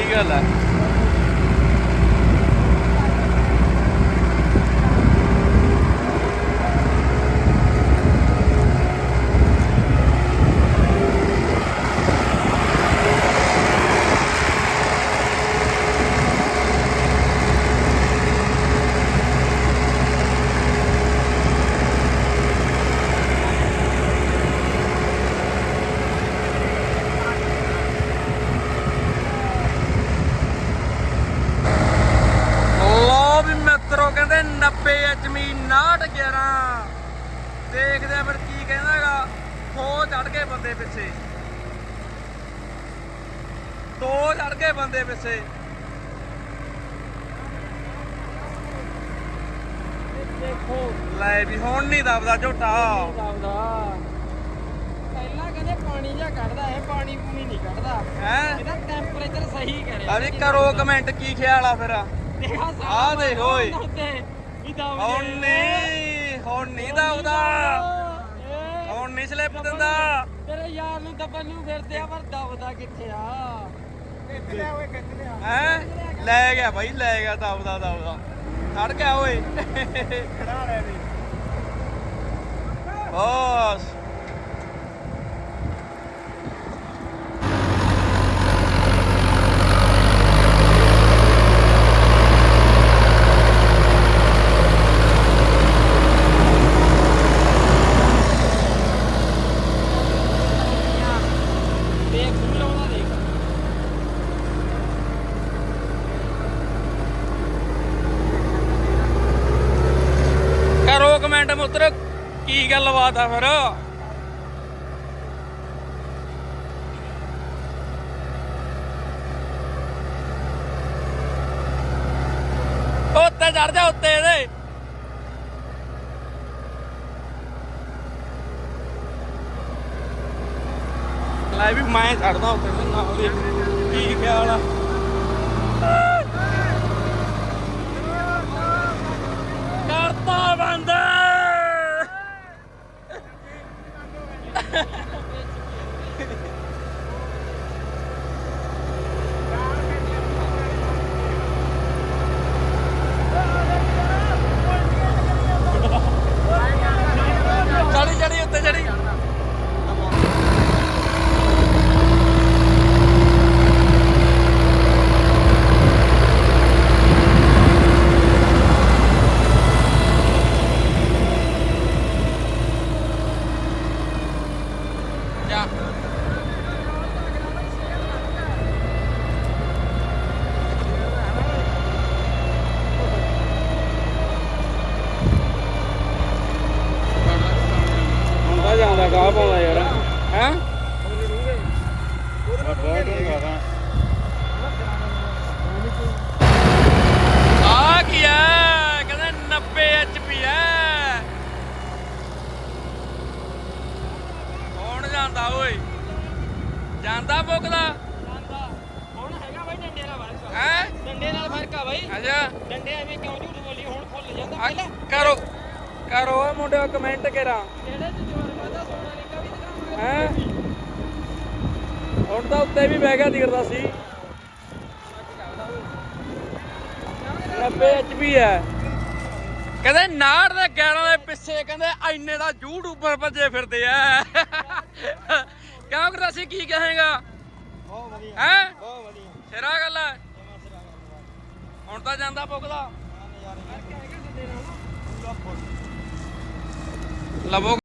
ਸਹੀ ਗੱਲ ਆ। 90 ਐਚਮੀ 6911 ਦੇਖਦੇ ਆ ਫਿਰ ਕੀ ਕਹਿੰਦਾਗਾ। ਦੋ ਚੜ ਗਏ ਬੰਦੇ ਪਿੱਛੇ। ਦੋ ਚੜ ਗਏ ਬੰਦੇ ਪਿੱਛੇ। ਦੇਖੋ। ਲੈ ਵੀ ਹੁਣ ਨਹੀਂ ਦਬਦਾ ਝੋਟਾ। ਦਬਦਾ। ਪਹਿਲਾਂ ਕਹਿੰਦੇ ਪਾਣੀ ਜਾਂ ਕੱਢਦਾ ਇਹ ਪਾਣੀ ਪੂਣੀ ਨਹੀਂ ਕੱਢਦਾ। ਹੈ? ਇਹਦਾ ਟੈਂਪਰੇਚਰ ਸਹੀ ਕਰੇ ਅਰੇ ਕਰੋ ਕਮੈਂਟ ਕੀ ਖਿਆਲ ਆ ਫਿਰ। ਓਏ। ਵੀ ਦਬ ਹੁਣ ਨਹੀਂ ਹੁਣ ਨਹੀਂ ਦਬਦਾ। ਏ, ਹੁਣ ਨਹੀਂ ਸਲਿੱਪ ਦਿੰਦਾ। ਤੇਰੇ ਯਾਰ ਨੂੰ ਦੱਬਣ ਨੂੰ ਫਿਰਦੇ ਆ ਪਰ ਦਬਦਾ ਕਿੱਥੇ ਆ? ਹੈ? ਲੈ ਗਿਆ ਬਾਈ ਲੈ ਗਿਆ ਦਬਦਾ ਦਬਦਾ। ਖੜ ਗਿਆ ਓਏ। ਖੜਾ ਲੈ ਵੀ। ਬਸ ਦੇਖ ਤੂੰ ਲਾਉਣਾ ਦੇਖ ਕਰੋ ਕਮੈਂਟ ਮੁੱਤਰ ਕੀ ਗੱਲਬਾਤ ਆ ਫਿਰ। ਉੱਤੇ ਚੜ ਜਾ ਉੱਤੇ ਇਹਦੇ। ਲੈ ਵੀ ਮੈਂ ਚੜਦਾ ਉੱਤੇ ਨਾ ਉਹਦੇ ਕੀ ਖਿਆਲ ਆ? ਕਰਤਾ ਬੰਦ ਚੜੀ ਚੜੀ ਉੱਤੇ ਚੜੀ ਜਾ ਹੁੰਦਾ ਜਾਂਦਾ ਗਾਹ ਪਾਉਂਦਾ ਯਾਰ ਹੈ ਆ ਕੀ ਹੈ ਕਹਿੰਦਾ 90 ਐਚਪੀ ਹੈ ਕੌਣ ਜਾਂਦਾ ਓਏ। ਜਾਂਦਾ ਬੁਕਦਾ। ਜਾਂਦਾ। ਹੁਣ ਹੈਗਾ ਬਾਈ? ਡੰਡੇ ਨਾਲ ਫ਼ਰਕ ਹੈ? ਡੰਡੇ ਨਾਲ ਫ਼ਰਕ ਆ ਬਾਈ। ਅੱਛਾ। ਡੰਡੇ ਐਵੇਂ ਕਿਉਂ ਝੂਠ ਬੋਲੀ? ਹੁਣ ਫੁੱਲ ਜਾਂਦਾ ਆ ਪਹਿਲਾਂ। ਕਰੋ। ਕਰੋ ਓਏ ਮੁੰਡਿਓ ਕਮੈਂਟ ਕਰਾਂ। ਜਿਹੜੇ ਚ ਜੋਰ ਵਾਦਾ ਸੋਨਾ ਲਿਖਾ ਵੀ ਦਿਖਾਵਾਂਗੇ। ਹੈ? ਹੁਣ ਤਾਂ ਉੱਤੇ ਵੀ ਬਹਿ ਗਿਆ ਦਿਖਦਾ ਸੀ 90 ਐਚਪੀ ਹੈ। ਕਹਿੰਦੇ ਨਾੜ ਦੇ ਗੈਰਾਂ ਦੇ ਪਿੱਛੇ ਕਹਿੰਦੇ ਐਨੇ ਦਾ ਯੂਟਿਊਬਰ ਭੱਜੇ ਫਿਰਦੇ ਆ। ਕਿਉਂ ਕਰਦਾ ਸੀ? ਕੀ ਕਹੇਗਾ? ਬਹੁਤ ਵਧੀਆ। ਹੈ? ਬਹੁਤ ਵਧੀਆ। ਸਿਰਾ ਗੱਲ ਹੈ ਹੁਣ ਤਾਂ ਜਾਂਦਾ ਪੁੱਗਦਾ ਲਵੋ